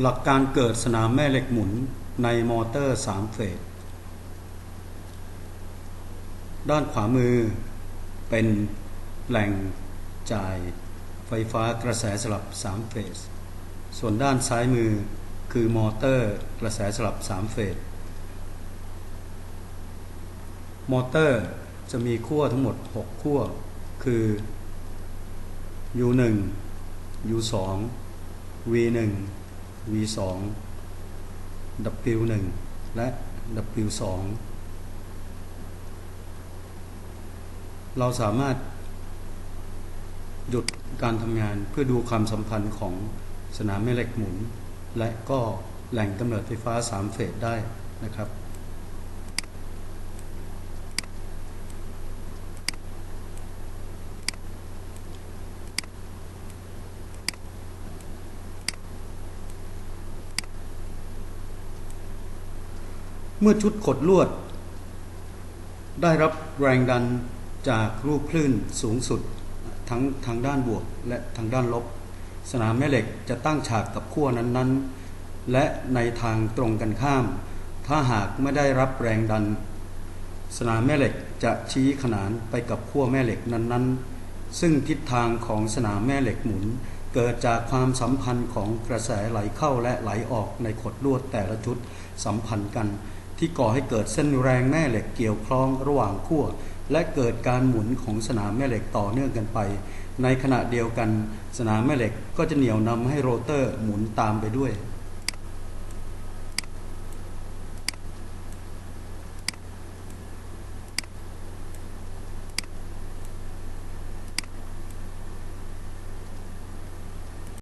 หลักการเกิดสนามแม่เหล็กหมุนในมอเตอร์ 3 เฟส ด้านขวามือเป็นแหล่งจ่ายไฟฟ้ากระแสสลับ 3 เฟส ส่วนด้านซ้ายมือคือมอเตอร์กระแสสลับ 3 เฟส มอเตอร์จะมีขั้วทั้งหมด 6 ขั้ว คือ U1 U2 V1 V2 W1 และ W2 เราสามารถหยุดการทำงานเพื่อดูความสัมพันธ์ของสนามแม่เหล็กหมุน และก็แหล่งกำเนิดไฟฟ้า 3 เฟสได้นะครับ เมื่อชุดขดลวด ได้รับแรงดันจากรูปคลื่นสูงสุด ทั้งทางด้านบวกและทางด้านลบ สนามแม่เหล็กจะตั้งฉากกับขั้วนั้นๆ และในทางตรงกันข้าม ถ้าหากไม่ได้รับแรงดัน สนามแม่เหล็กจะชี้ขนานไปกับขั้วแม่เหล็กนั้นๆ ซึ่งทิศทางของสนามแม่เหล็กหมุนเกิดจากความสัมพันธ์ของกระแสไหลเข้าและไหลออกในขดลวดแต่ละชุดสัมพันธ์กัน ที่ก่อให้เกิดเส้นแรงแม่เหล็กเกี่ยวคล้องระหว่างขั้วและเกิดการหมุนของสนามแม่เหล็กต่อเนื่องกันไป ในขณะเดียวกันสนามแม่เหล็กก็จะเหนี่ยวนำให้โรเตอร์หมุนตามไปด้วย